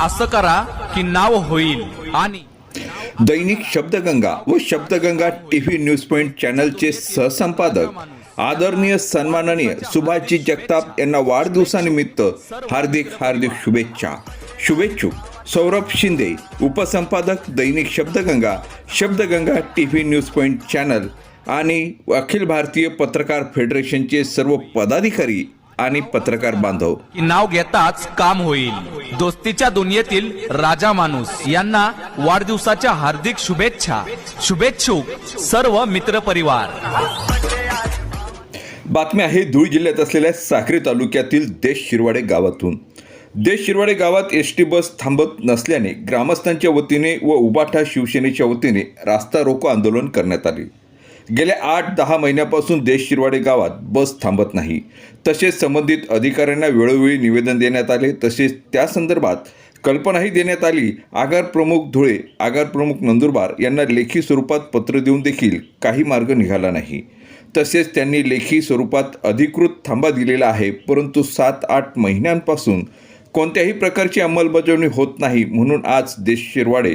असं करा की नाव होईल आणि दैनिक शब्दगंगा व शब्दगंगा टीव्ही न्यूज पॉइंट चॅनलचे सहसंपादक आदरणीय सन्माननीय सुभाषजी जगताप यांना वाढदिवसानिमित्त हार्दिक हार्दिक शुभेच्छा. शुभेच्छुक सौरभ शिंदे उपसंपादक दैनिक Shabdganga Shabdganga TV news point channel आणि अखिल भारतीय पत्रकार फेडरेशनचे सर्व पदाधिकारी आणि पत्रकार बांधव. की नाव घेताच काम होईल. दोस्तीच्या दुनियेतील राजा माणूस यांना वाढदिवसाच्या हार्दिक शुभेच्छा. शुभेच्छुक सर्व मित्रपरिवार बातमी आहे धुळे जिल्ह्यात असलेल्या साक्री तालुक्यातील देश शिरवाडे गावातून. देश शिरवाडे गावात एस टी बस थांबत नसल्याने ग्रामस्थांच्या वतीने व उबाठा शिवसेनेच्या वतीने रास्ता रोको आंदोलन करण्यात आले. गेल्या आठ दहा महिन्यापासून देश शिरवाडे गावात बस थांबत नाही. तसेच संबंधित अधिकाऱ्यांना वेळोवेळी निवेदन देण्यात आले. तसेच त्या संदर्भात कल्पनाही देण्यात आली. आगार प्रमुख धुळे आगार प्रमुख नंदुरबार यांना लेखी स्वरूपात पत्र देऊन देखील काही मार्ग निघाला नाही. तसेच त्यांनी लेखी स्वरूपात अधिकृत थांबा दिलेला आहे. परंतु सात आठ महिन्यांपासून कोणत्याही प्रकारची अंमलबजावणी होत नाही म्हणून आज देश शिरवाडे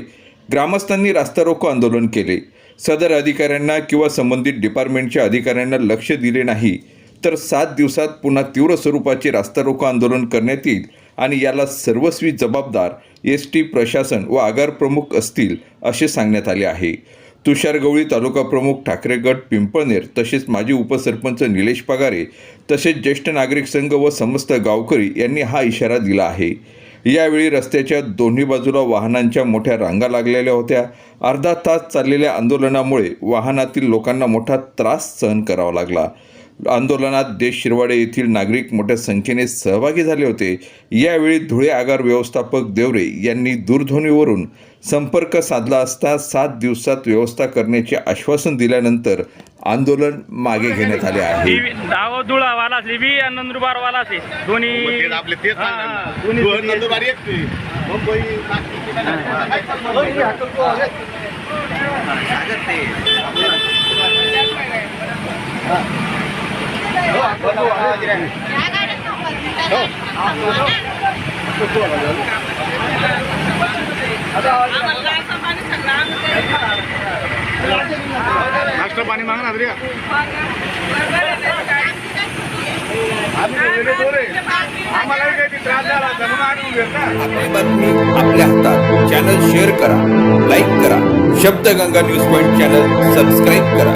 ग्रामस्थांनी रास्ता रोको आंदोलन केले. सदर अधिकाऱ्यांना किंवा संबंधित डिपार्टमेंटच्या अधिकाऱ्यांना लक्ष दिले नाही तर सात दिवसात पुन्हा तीव्र स्वरूपाचे रास्ता रोको आंदोलन करण्यात येईल आणि याला सर्वस्वी जबाबदार एस टी प्रशासन व आगार प्रमुख असतील असे सांगण्यात आले आहे. तुषार गवळी तालुका प्रमुख ठाकरे गट पिंपळनेर तसेच माजी उपसरपंच निलेश पगारे तसेच ज्येष्ठ नागरिक संघ व समस्त गावकरी यांनी हा इशारा दिला आहे. यावेळी रस्त्याच्या दोन्ही बाजूला वाहनांच्या मोठ्या रांगा लागलेल्या होत्या. अर्धा तास चाललेल्या आंदोलनामुळे वाहनातील लोकांना मोठा त्रास सहन करावा लागला. आंदोलनात देश शिरवाडे येथील नागरिक मोठ्या संख्येने सहभागी झाले होते. यावेळी धुळे आगार व्यवस्थापक देवरे यांनी दूरध्वनीवरून संपर्क साधला असता सात दिवसात व्यवस्था करण्याचे आश्वासन दिल्यानंतर आंदोलन मागे घेण्यात आले आहे. दाव धुळा वाला असली बी आणि नंदुरबार वाला असली दोन्ही तेच आपले तेच हा, सांगणार. दोन्ही दोन दोन्ही नंदुरबार एक म्हणून आणून घेतला आपली बातमी आपल्या हातात. चॅनल शेअर करा लाईक करा. Shabdganga news point channel subscribe करा.